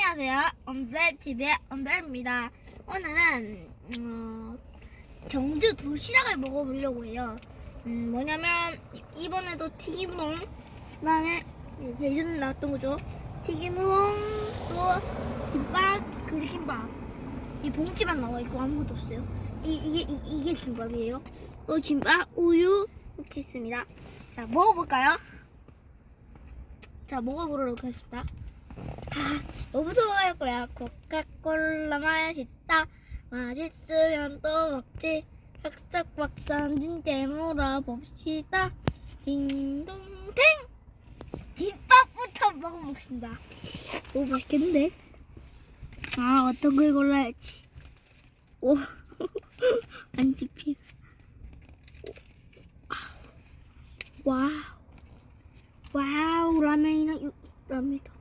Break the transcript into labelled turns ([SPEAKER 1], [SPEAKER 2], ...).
[SPEAKER 1] 안녕하세요. 엄벨TV의 엄벨입니다. 오늘은, 어, 경주 도시락을 먹어보려고 해요. 음, 뭐냐면, 이- 이번에도 튀김우동, 그 다음에 예전에 나왔던 거죠. 튀김우동, 또 김밥, 그리김밥. 이 봉지만 나와 있고 아무것도 없어요. 이, 이게, 이, 이게 김밥이에요. 또 김밥, 우유, 이렇게 있습니다. 자, 먹어볼까요? 자, 먹어보도록 하겠습니다. 아, 너무 좋아할 거야. 코카콜라 맛있다. 맛있으면 또 먹지. 박산 딘데 물어봅시다. 딩동댕! 김밥부터 먹어보겠습니다. 오, 맛있겠는데? 아, 어떤 걸 골라야지. 오, 안 집히. 와우. 와우, 라면이나, 유- 라면이 더. 음.